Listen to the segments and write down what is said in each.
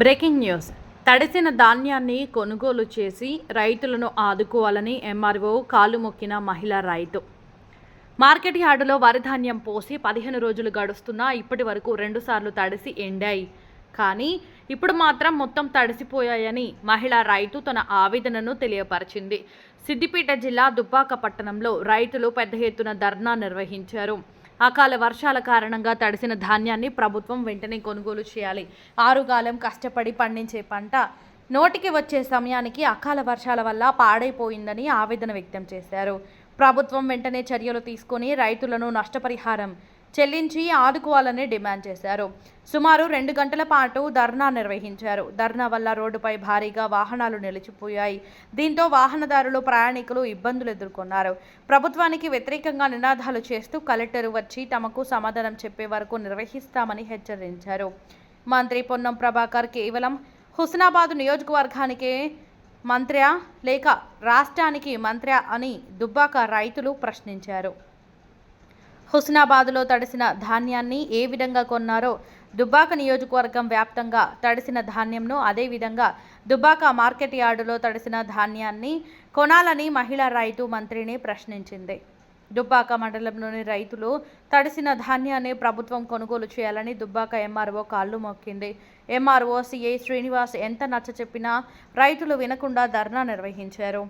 Breaking news. తడిసిన ధాన్యాన్ని కొనుగోలు చేసి రైతులను ఆదుకోవాలని ఎంఆర్ఓ కాలు మొక్కిన మహిళా రైతు. మార్కెట్ యార్డులో వరి ధాన్యం పోసి పదిహేను రోజులు గడుస్తున్నా ఇప్పటి వరకు రెండుసార్లు తడిసి ఎండాయి. కానీ ఇప్పుడు మాత్రం మొత్తం తడిసిపోయాయని మహిళా రైతు తన ఆవేదనను తెలియపరిచింది. సిద్దిపేట జిల్లా దుబ్బాక పట్టణంలో రైతులు పెద్ద ఎత్తున ధర్నా నిర్వహించారు. అకాల వర్షాల కారణంగా తడిసిన ధాన్యాన్ని ప్రభుత్వం వెంటనే కొనుగోలు చేయాలి. ఆరుగాలం కష్టపడి పండించే పంట నోటికి వచ్చే సమయానికి అకాల వర్షాల వల్ల పాడైపోయిందని ఆవేదన వ్యక్తం చేశారు. ప్రభుత్వం వెంటనే చర్యలు తీసుకొని రైతులను నష్టపరిహారం చెల్లించి ఆదుకోవాలని డిమాండ్ చేశారు. సుమారు రెండు గంటల పాటు ధర్నా నిర్వహించారు. ధర్నా వల్ల రోడ్డుపై భారీగా వాహనాలు నిలిచిపోయాయి. దీంతో వాహనదారులు ప్రయాణికులు ఇబ్బందులు ఎదుర్కొన్నారు. ప్రభుత్వానికి వ్యతిరేకంగా నినాదాలు చేస్తూ కలెక్టర్ వచ్చి తమకు సమాధానం చెప్పే వరకు నిర్వహిస్తామని హెచ్చరించారు. మంత్రి పొన్నం ప్రభాకర్ కేవలం హుస్నాబాద్ నియోజకవర్గానికే మంత్రి లేక రాష్ట్రానికి మంత్ర్యా అని దుబ్బాక రైతులు ప్రశ్నించారు. హుస్నాబాద్లో తడిసిన ధాన్యాన్ని ఏ విధంగా కొన్నారో దుబ్బాక నియోజకవర్గం వ్యాప్తంగా తడిసిన ధాన్యంను అదేవిధంగా దుబ్బాక మార్కెట్ యార్డులో తడిసిన ధాన్యాన్ని కొనాలని మహిళా రైతు మంత్రిని ప్రశ్నించింది. దుబ్బాక మండలంలోని రైతులు తడిసిన ధాన్యాన్ని ప్రభుత్వం కొనుగోలు చేయాలని దుబ్బాక ఎంఆర్ఓ కాళ్ళు మొక్కింది. ఎంఆర్ఓ సిఐ శ్రీనివాస్ ఎంత నచ్చ చెప్పినా రైతులు వినకుండా ధర్నా నిర్వహించారు.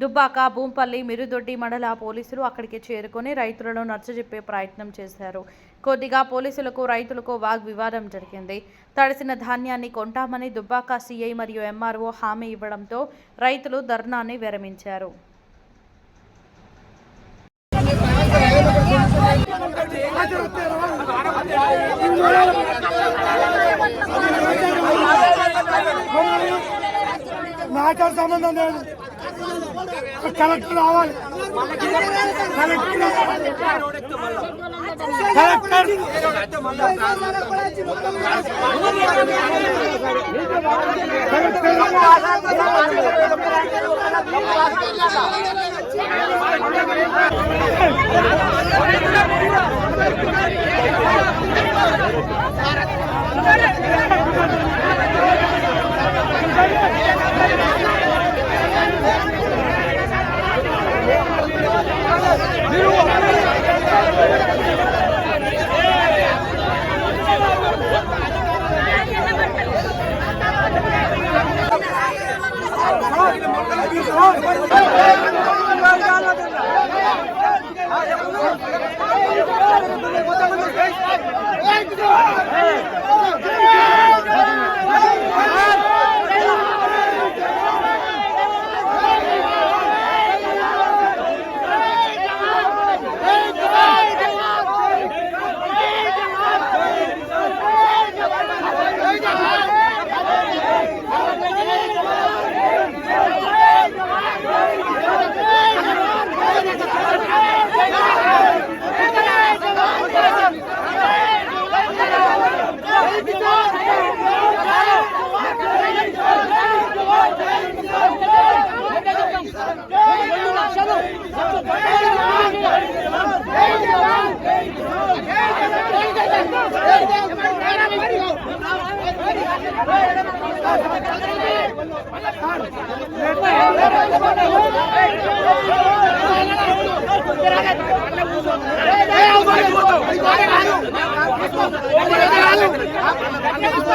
దుబ్బాక భూంపల్లి మిరుదొడ్డి మండల పోలీసులు అక్కడికి చేరుకొని రైతులను నచ్చజెప్పే ప్రయత్నం చేశారు. కొద్దిగా పోలీసులకు రైతులకు వాగ్వివాదం జరిగింది. తడిసిన ధాన్యాన్ని కొంటామని దుబ్బాక సీఐ మరియు ఎంఆర్ఓ హామీ ఇవ్వడంతో రైతులు ధర్నాన్ని విరమించారు. నాతో సంబంధం లేదు. కలెక్టర్ రావాలి కలెక్టర్ కలెక్టర్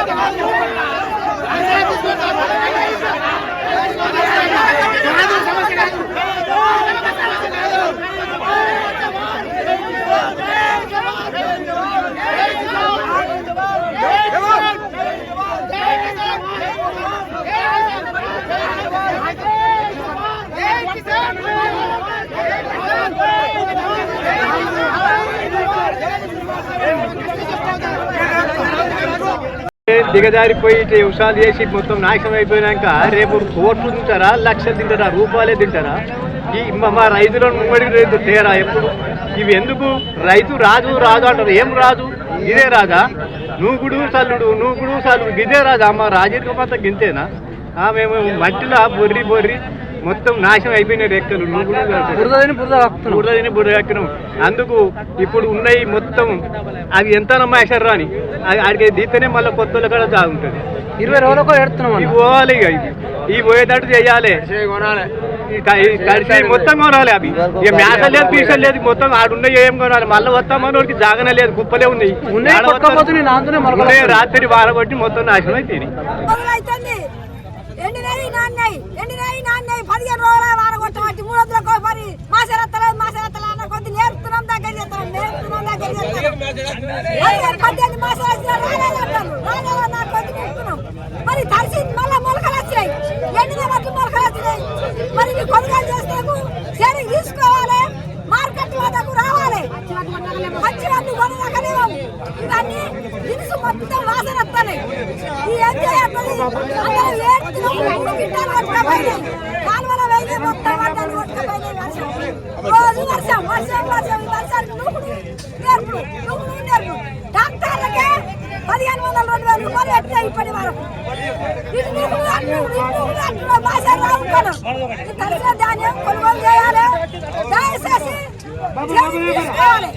干嘛？你干嘛？దిగజారిపోయి ఉషాలు చేసి మొత్తం నాశనం అయిపోయినాక రేపు కోట్లు తింటారా లక్షలు తింటారా రూపాయలే తింటారా? ఈ మా- రైతులను ముమ్మడి రైతు తేరా ఎప్పుడు? ఇవి ఎందుకు? రైతు రాజు రాజు అంటారు. ఏం రాజు? ఇదే రాజా? నూగుడు సల్లుడు నూగుడు సల్లుడు. ఇదే రాజా? మా రాజీర్గమంతా గింతేనా? ఆ, మేము మట్టిలో బొర్రి బొర్రి మొత్తం నాశనం అయిపోయినాయి రెక్కలు. బురదని అందుకు ఇప్పుడు ఉన్నాయి మొత్తం అవి ఎంత నమ్మేశారు అని అది ఆడికి దీతనే మళ్ళీ కొత్త కూడా సాగుంటుంది ఇరవై రోజులకు ఎడుతున్నాం ఇవి పోవాలి ఇక ఇది ఈ పోయేటట్టు చేయాలి. ఈ క- ఈ తడిసి మొత్తం కొనాలి అవి. ఇక మేత లేదు పీసలు లేదు మొత్తం ఆడున్న ఏం కొనాలి? మళ్ళీ వస్తామని వాడికి జాగన లేదు కుప్పలే ఉన్నాయి. రాత్రి. వార కొట్టి మొత్తం నాశనం అయితే మొదలైతుంది ఎండినాయి రాయి ఎండినాయి నాన్నయ్య? పదిహేను రోజులు వార కొట్టబట్టి మూడు వందలకు మరి మాసరత్తలేదు మాసరత్తలు అన్న కొద్ది నేర్పుతున్నాం దగ్గర చేస్తాం నేర్పుతున్నాం దగ్గర చేస్తాం పద్దెనిమిది మాసాలు వచ్చినా డాక్టర్లకే పదిహేను వందల రెండు వేల రూపాయలు ఎట్లా ఇప్పటి వరకు ఇటు నూకుడు అటు నూకుడు ఇటు నూకుడు అటు భాష రావుకోను ఈ కలిసిన ధాన్యం కొనుగోలు చేయాలి దయచేసి తీసుకోవాలి